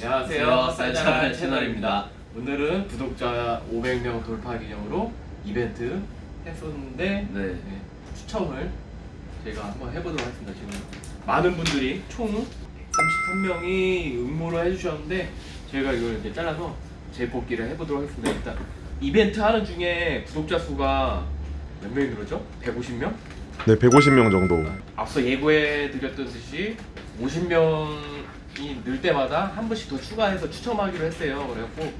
안녕하세요. 쌀쌀 채널입니다. 오늘은 구독자 500명 돌파 기념으로 이벤트 했었는데 네. 네, 추첨을 제가 한번 해보도록 하겠습니다. 지금 많은 분들이 총 133명이 응모를 해주셨는데 저희가 이걸 이렇게 잘라서 재뽑기를 해보도록 하겠습니다. 일단 이벤트 하는 중에 구독자 수가 몇 명이 늘었죠? 150명? 네, 150명 정도. 앞서 예고해 드렸던 듯이 50명이 늘 때마다 한 분씩 더 추가해서 추첨하기로 했어요. 그래갖고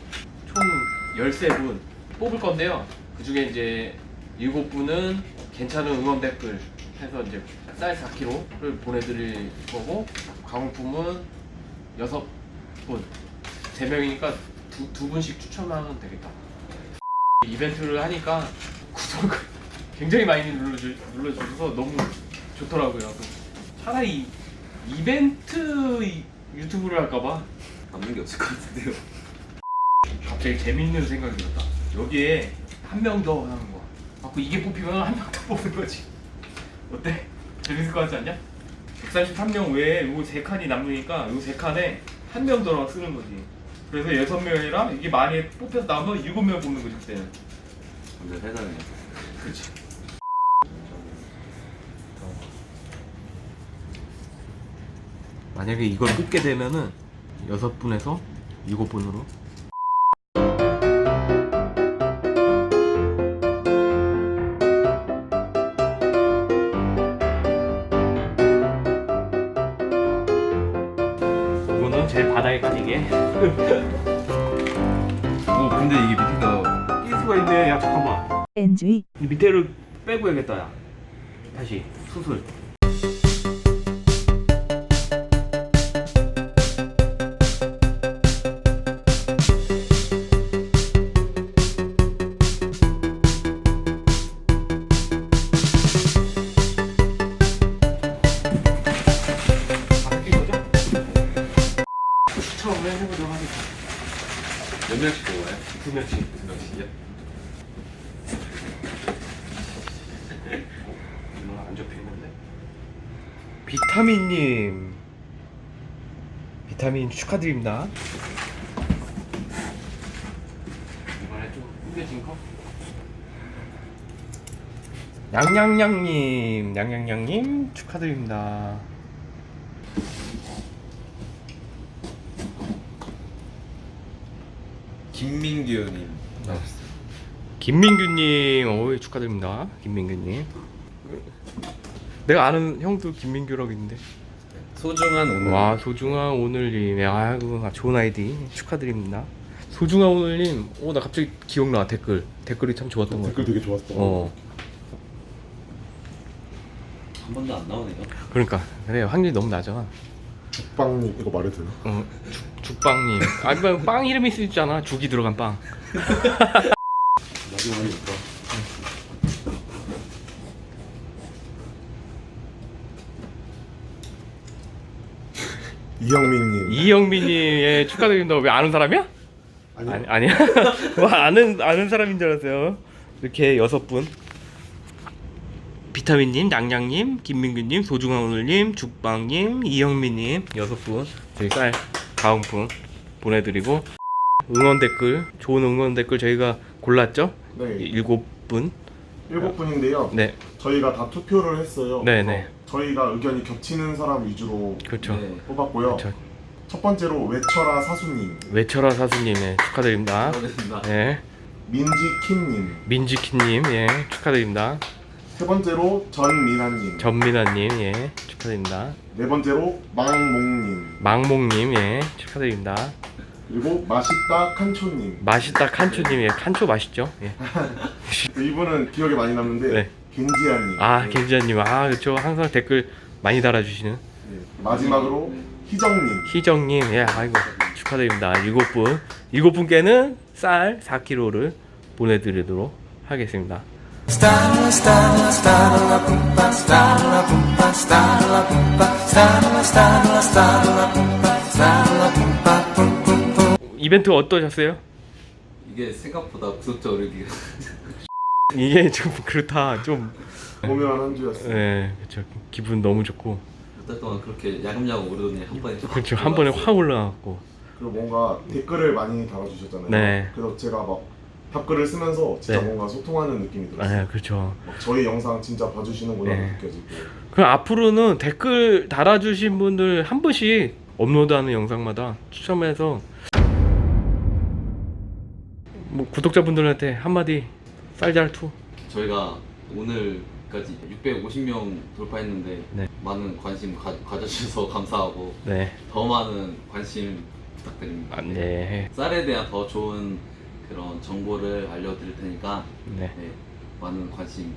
총 13분 뽑을 건데요. 그 중에 이제 7분은 괜찮은 응원 댓글 해서 이제 쌀 4kg를 보내드릴 거고 강호품은 6분 3명이니까 두, 두 분씩 추첨하면 되겠다. 이벤트를 하니까 구독을 굉장히 많이 눌러주, 눌러주셔서 너무 좋더라고요. 그 차라리 이벤트 이- 유튜브를 할까봐 남는 게 없을 것 같은데요. 갑자기 재밌는 생각이 들었다. 여기에 한 명 더 하는 거야. 갖고 이게 뽑히면 한 명 더 뽑는 거지. 어때? 재밌을 것 같지 않냐? 133명 외에 요세 칸이 남으니까 요세 칸에 한 명더 쓰는 거지. 그래서 여섯 명이랑 이게 많이 뽑혀서 나오면 일곱 명 뽑는 거지 그때는. 완전 세상에. 그렇지. 만약에 이걸 뽑게 되면은 여섯 분에서 일곱 분으로 제일 바닥에 깔리게. 어 근데 이게 밑에가 낄 수가 있네. 야 잠깐만. NG 이 밑에를 빼고 해야겠다 야 다시 수술 해보도록 하겠습니다 몇 명씩 뽑아요? 두 명씩 두 명씩이요? 이거 안 접혀 있는데. 비타민님, 비타민 축하드립니다. 이번에 좀 꾸겨진 거. 양양양님, 양양양님 축하드립니다. 김민규님. 김민규님, 오 축하드립니다. 김민규님. 내가 아는 형도 김민규라고 있는데. 소중한 오늘. 와 소중한 오늘님 아이고 좋은 아이디 축하드립니다 소중한 오늘님 오 나 갑자기 기억나 댓글 댓글이 참 좋았던 거 댓글 같아 되게 좋았어. 어 한 번도 안 나오네요. 그러니까 그래 확률이 너무 낮아 죽빵님 이거 말해도 되나? 어 죽, 죽빵님. 아니 뭐빵 이름이 쓰있잖아. 죽이 들어간 빵. 이영민님. 이영민님 예 축하드립니다. 왜 아는 사람이야? 아니, 아니 아니야? 와 아는 아는 사람인 줄 알았어요. 이렇게 여섯 분. 비타민님, 양양님, 김민규님, 소중한 오늘님, 죽빵님, 이영민님. 여섯 분. 저희 쌀 가음품 보내드리고 응원 댓글 좋은 응원 댓글 저희가 골랐죠 네. 일곱 분 일곱 분인데요. 네 저희가 다 투표를 했어요. 네, 그래서 네. 저희가 의견이 겹치는 사람 위주로 그렇죠 네. 뽑았고요. 그렇죠. 첫 번째로 외철아 사수님, 외철아 사수님 예, 축하드립니다 축하드립니다. 네 민지킴님, 민지키님 예 축하드립니다 세 번째로 전민아님, 전민아님 예 축하드립니다 네 번째로 망몽님, 망몽님 예 축하드립니다 그리고 맛있다 칸초님. 맛있다 칸초님 예 칸초 맛있죠 예. 이분은 기억에 많이 남는데 네. 겐지아님. 아 네. 겐지아님 아 그렇죠 항상 댓글 많이 달아주시는 네. 마지막으로 희정님. 희정님 예 아이고 축하드립니다 일곱 분 일곱 분께는 쌀 4kg를 보내드리도록 하겠습니다 pumpa, stalla, pumpa, stalla, pumpa, 이벤트 어떠셨어요? 이게 생각보다 구독자 오르기가 이게 좀 그렇다. 좀 오묘한 한 주였어요. 네, 그렇죠. 기분 너무 좋고 몇달 동안 그렇게 야금야금 오르더니 한 번에 확 그렇죠. 한 번에. 확 올라갔고 그리고 뭔가 댓글을 많이 달아주셨잖아요. 네. 그래서 제가 막 답글을 쓰면서 진짜 네. 뭔가 소통하는 느낌이 들었어요. 아, 그렇죠. 막 저희 영상 진짜 봐주시는구나 네. 느껴지고. 그럼 앞으로는 댓글 달아주신 분들 한 번씩 업로드하는 영상마다 추첨해서 뭐 구독자분들한테 한마디 쌀잘투 저희가 오늘까지 650명 돌파했는데 네. 많은 관심 가, 가져주셔서 감사하고 네. 더 많은 관심 부탁드립니다. 아, 네. 쌀에 대한 더 좋은 그런 정보를 알려드릴 테니까 네. 네, 많은 관심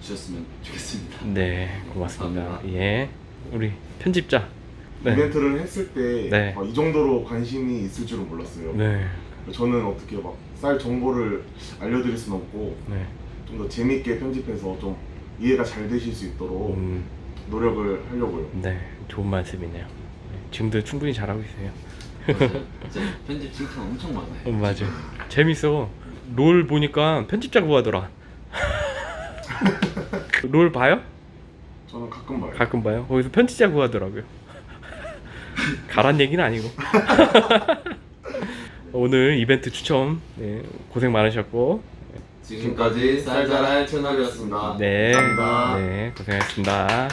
주셨으면 좋겠습니다. 네. 고맙습니다. 감사합니다. 예. 우리 편집자. 네. 이벤트를 했을 때 네. 이 정도로 관심이 있을 줄은 몰랐어요. 네. 저는 어떻게 막 쌀 정보를 알려드릴 수는 없고 네. 좀 더 재밌게 편집해서 좀 이해가 잘 되실 수 있도록 음, 노력을 하려고요. 네. 좋은 말씀이네요. 네. 지금도 충분히 잘하고 있어요. 진짜 편집 칭찬 엄청 많아요. 어, 맞아. 재밌어. 롤 보니까 편집자 구하더라. 롤 봐요? 저는 가끔 봐요. 가끔 봐요. 거기서 편집자 구하더라고요. 가란 얘기는 아니고. 오늘 이벤트 추첨 네, 고생 많으셨고 지금까지 쌀쌀할 채널이었습니다. 네, 감사합니다. 네 고생하셨습니다.